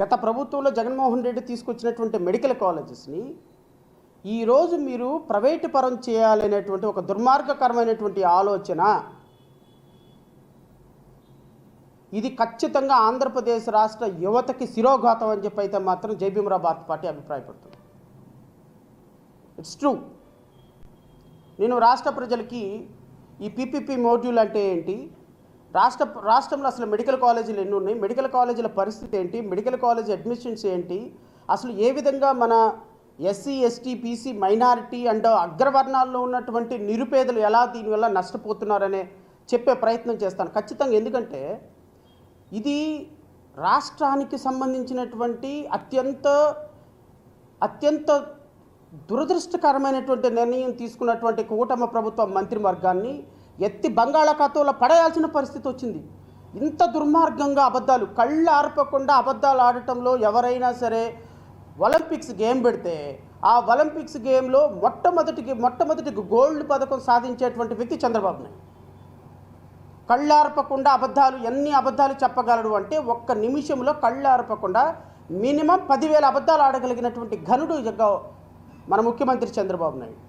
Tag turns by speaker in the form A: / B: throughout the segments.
A: గత ప్రభుత్వంలో జగన్మోహన్ రెడ్డి తీసుకొచ్చినటువంటి మెడికల్ కాలేజెస్ని ఈరోజు మీరు ప్రైవేటు పరం చేయాలనేటువంటి ఒక దుర్మార్గకరమైనటువంటి ఆలోచన. ఇది ఖచ్చితంగా ఆంధ్రప్రదేశ్ రాష్ట్ర యువతకి శిరోఘాతం అని చెప్పి అయితే మాత్రం జైభీమరా భారత్ పార్టీ అభిప్రాయపడుతుంది. ఇట్స్ ట్రూ నేను రాష్ట్ర ప్రజలకి ఈ పీపీపీ మోడ్యూల్ అంటే ఏంటి? రాష్ట్ర రాష్ట్రంలో అసలు మెడికల్ కాలేజీలు ఎన్ని ఉన్నాయి? మెడికల్ కాలేజీల పరిస్థితి ఏంటి? మెడికల్ కాలేజ్ అడ్మిషన్స్ ఏంటి? అసలు ఏ విధంగా మన SC ST BC minority and అగ్రవర్ణాల్లో ఉన్నటువంటి నిరుపేదలు ఎలా దీనివల్ల నష్టపోతున్నారనే చెప్పే ప్రయత్నం చేస్తాను. ఖచ్చితంగా ఎందుకంటే ఇది రాష్ట్రానికి సంబంధించినటువంటి అత్యంత అత్యంత దురదృష్టకరమైనటువంటి నిర్ణయం తీసుకున్నటువంటి కూటమి ప్రభుత్వ మంత్రివర్గాన్ని ఎత్తి బంగాళాఖాతంలో పడేయాల్సిన పరిస్థితి వచ్చింది. ఇంత దుర్మార్గంగా అబద్ధాలు కళ్ళు ఆర్పకుండా అబద్ధాలు ఆడటంలో ఎవరైనా సరే ఒలింపిక్స్ గేమ్ పెడితే ఆ ఒలింపిక్స్ గేమ్లో మొట్టమొదటికి మొట్టమొదటికి గోల్డ్ పథకం సాధించేటువంటి వ్యక్తి చంద్రబాబు నాయుడు. కళ్ళార్పకుండా అబద్ధాలు ఎన్ని అబద్ధాలు చెప్పగలడు అంటే ఒక్క నిమిషంలో కళ్ళార్పకుండా మినిమం పదివేల అబద్ధాలు ఆడగలిగినటువంటి ఘనుడు జగ్గ మన ముఖ్యమంత్రి చంద్రబాబు నాయుడు.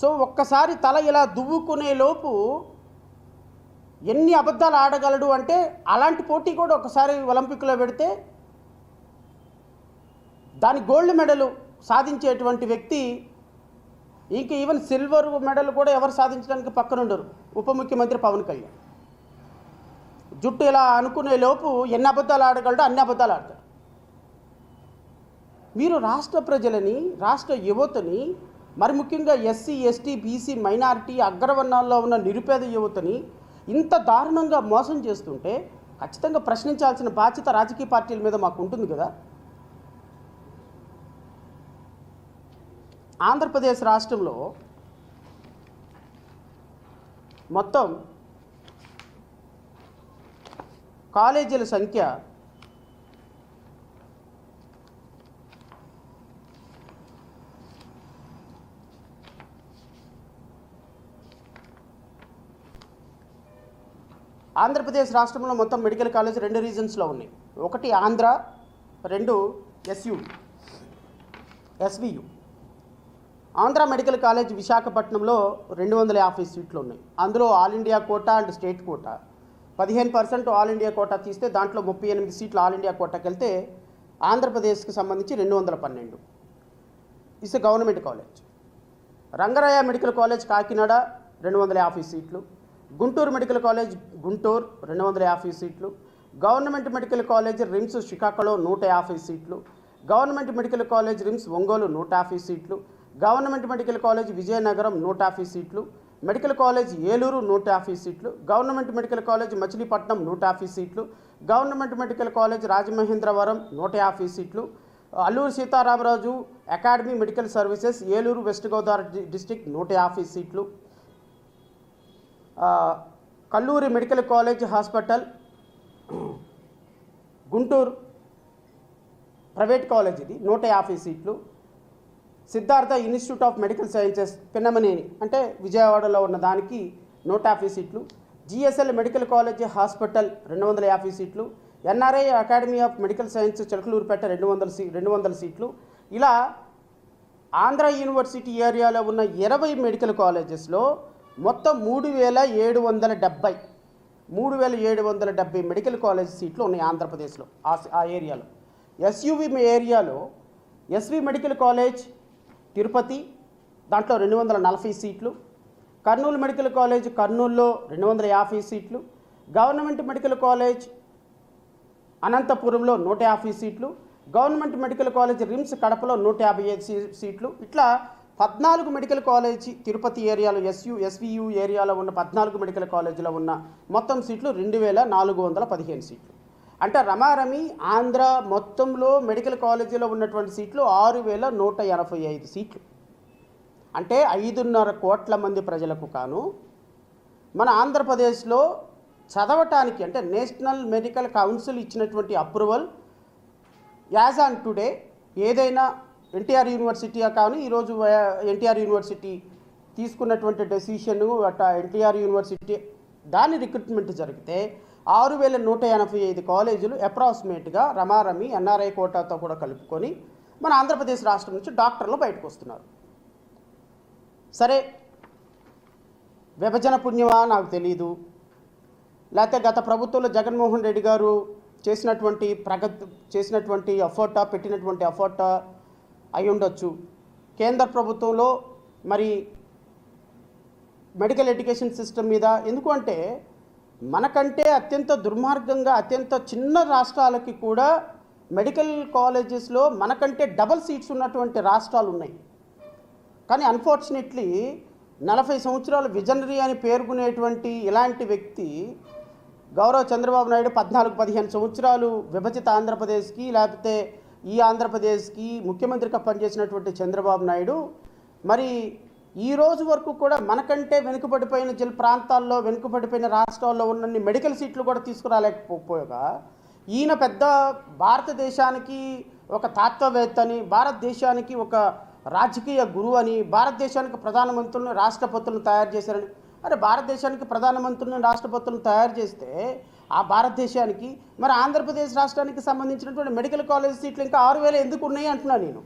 A: సో ఒక్కసారి తల ఇలా దువ్వుకునే లోపు ఎన్ని అబద్ధాలు ఆడగలడు అంటే అలాంటి పోటీ కూడా ఒకసారి ఒలింపిక్లో పెడితే దాని గోల్డ్ మెడల్ సాధించేటువంటి వ్యక్తి ఇంక ఈవెన్ సిల్వర్ మెడల్ కూడా ఎవరు సాధించడానికి పక్కనుండరు ఉప ముఖ్యమంత్రి పవన్ కళ్యాణ్. జుట్టు ఇలా అనుకునే లోపు ఎన్ని అబద్ధాలు ఆడగలడో అన్ని అబద్ధాలు ఆడతాడు. మీరు రాష్ట్ర ప్రజలని రాష్ట్ర యువతని మరి ముఖ్యంగా ఎస్సీ ఎస్టీ బీసీ మైనారిటీ అగ్రవర్ణాల్లో ఉన్న నిరుపేద యువతని ఇంత దారుణంగా మోసం చేస్తుంటే ఖచ్చితంగా ప్రశ్నించాల్సిన బాధ్యత రాజకీయ పార్టీల మీద మాకు ఉంటుంది కదా. ఆంధ్రప్రదేశ్ రాష్ట్రంలో మొత్తం కాలేజీల సంఖ్య ఆంధ్రప్రదేశ్ రాష్ట్రంలో మొత్తం మెడికల్ కాలేజ్ రెండు రీజన్స్లో ఉన్నాయి. ఒకటి ఆంధ్ర రెండు SU SVU. Andhra medical college విశాఖపట్నంలో రెండు వందల యాభై సీట్లు ఉన్నాయి. అందులో all India quota and state quota. పదిహేను పర్సెంట్ ఆల్ ఇండియా కోటా తీస్తే దాంట్లో ముప్పై ఎనిమిది సీట్లు ఆల్ ఇండియా కోటాకి వెళ్తే ఆంధ్రప్రదేశ్కి సంబంధించి రెండు వందల పన్నెండు. Is government college. Rangaraya medical college Kakinada రెండు వందల యాభై సీట్లు. గుంటూరు మెడికల్ కాలేజ్ గుంటూరు రెండు వందల యాభై సీట్లు. Government medical college RIMS Srikakulam నూట యాభై సీట్లు. Government medical college RIMS Ongole నూట యాభై సీట్లు. గవర్నమెంట్ మెడికల్ కాలేజ్ విజయనగరం నూట యాభై సీట్లు. మెడికల్ కాలేజ్ ఏలూరు నూట యాభై సీట్లు. గవర్నమెంట్ మెడికల్ కాలేజ్ మచిలీపట్నం నూట యాభై సీట్లు. గవర్నమెంట్ మెడికల్ కాలేజ్ రాజమహేంద్రవరం నూట యాభై సీట్లు. Alluri Sitaramaraju academy medical services Eluru west Godavari district నూట యాభై సీట్లు. Kalluri medical college hospital Guntur private college ఇది నూట యాభై సీట్లు. Siddhartha institute of medical sciences Pinnamaneni అంటే విజయవాడలో ఉన్న దానికి నూట యాభై సీట్లు. జిఎస్ఎల్ మెడికల్ కాలేజ్ హాస్పిటల్ రెండు వందల యాభై సీట్లు. NRI academy of medical science Chilakaluripet రెండు వందల సీ రెండు వందల సీట్లు. ఇలా ఆంధ్ర యూనివర్సిటీ ఏరియాలో ఉన్న ఇరవై మెడికల్ కాలేజెస్లో మొత్తం మూడు వేల ఏడు వందల డెబ్బై మూడు వేల ఏడు వందల డెబ్బై మెడికల్ కాలేజ్ సీట్లు ఉన్నాయి ఆంధ్రప్రదేశ్లో ఆ ఆ ఏరియాలో. ఎస్యువి ఏరియాలో ఎస్వి మెడికల్ కాలేజ్ తిరుపతి దాంట్లో రెండు వందల నలభై సీట్లు కర్నూలు మెడికల్ కాలేజ్ కర్నూలులో రెండు వందల యాభై సీట్లు గవర్నమెంట్ మెడికల్ కాలేజ్ అనంతపురంలో నూట యాభై సీట్లు గవర్నమెంట్ మెడికల్ కాలేజ్ రిమ్స్ కడపలో నూట యాభై ఐదు సీట్లు ఇట్లా పద్నాలుగు మెడికల్ కాలేజీ తిరుపతి ఏరియాలో ఎస్యు ఎస్వియు ఏరియాలో ఉన్న పద్నాలుగు మెడికల్ కాలేజీలో ఉన్న మొత్తం సీట్లు రెండు వేల నాలుగు వందల పదిహేను సీట్లు. అంటే రమారమి ఆంధ్ర మొత్తంలో మెడికల్ కాలేజీలో ఉన్నటువంటి సీట్లు ఆరు వేల నూట ఎనభై ఐదు సీట్లు. అంటే ఐదున్నర కోట్ల మంది ప్రజలకు కాను మన ఆంధ్రప్రదేశ్లో చదవటానికి అంటే నేషనల్ మెడికల్ కౌన్సిల్ ఇచ్చినటువంటి అప్రూవల్ యాజ్ ఆన్ టుడే ఏదైనా ఎన్టీఆర్ యూనివర్సిటీ కానీ ఈరోజు ఎన్టీఆర్ యూనివర్సిటీ తీసుకున్నటువంటి డెసిషన్ అట్ట ఎన్టీఆర్ యూనివర్సిటీ దాని రిక్రూట్మెంట్ జరిగితే ఆరు వేల నూట ఎనభై ఐదు కాలేజీలు అప్రాక్సిమేట్గా రమారమి ఎన్ఆర్ఐ కోటాతో కూడా కలుపుకొని మన ఆంధ్రప్రదేశ్ రాష్ట్రం నుంచి డాక్టర్లు బయటకు వస్తున్నారు. సరే విభజన పుణ్యమా నాకు తెలియదు లేకపోతే గత ప్రభుత్వంలో జగన్మోహన్ రెడ్డి గారు చేసినటువంటి ప్రగతి చేసినటువంటి ఎఫర్టా పెట్టినటువంటి ఎఫర్టా అయి ఉండొచ్చు కేంద్ర ప్రభుత్వంలో మరి మెడికల్ ఎడ్యుకేషన్ సిస్టమ్ మీద ఎందుకు అంటే మనకంటే అత్యంత దుర్మార్గంగా అత్యంత చిన్న రాష్ట్రాలకి కూడా మెడికల్ కాలేజెస్లో మనకంటే డబల్ సీట్స్ ఉన్నటువంటి రాష్ట్రాలు ఉన్నాయి. కానీ అన్ఫార్చునేట్లీ నలభై సంవత్సరాలు విజనరీ అని పేర్కొనేటువంటి ఇలాంటి వ్యక్తి గౌరవ చంద్రబాబు నాయుడు పద్నాలుగు పదిహేను సంవత్సరాలు విభజిత ఆంధ్రప్రదేశ్కి లేకపోతే ఈ ఆంధ్రప్రదేశ్కి ముఖ్యమంత్రిగా పనిచేసినటువంటి చంద్రబాబు నాయుడు మరి ఈ రోజు వరకు కూడా మనకంటే వెనుకబడిపోయిన జిల్లా ప్రాంతాల్లో వెనుకబడిపోయిన రాష్ట్రాల్లో ఉన్నన్ని మెడికల్ సీట్లు కూడా తీసుకురాలేకపోగా ఈయన పెద్ద భారతదేశానికి ఒక తాత్వవేత్త అని భారతదేశానికి ఒక రాజకీయ గురువు అని భారతదేశానికి ప్రధానమంత్రులను రాష్ట్రపతులను తయారు చేశారని అరే భారతదేశానికి ప్రధానమంత్రులను రాష్ట్రపతులను తయారు చేస్తే ఆ భారతదేశానికి మరి ఆంధ్రప్రదేశ్ రాష్ట్రానికి సంబంధించినటువంటి మెడికల్ కాలేజ్ సీట్లు ఇంకా ఆరు వేలు ఎందుకు ఉన్నాయి అంటున్నాను నేను.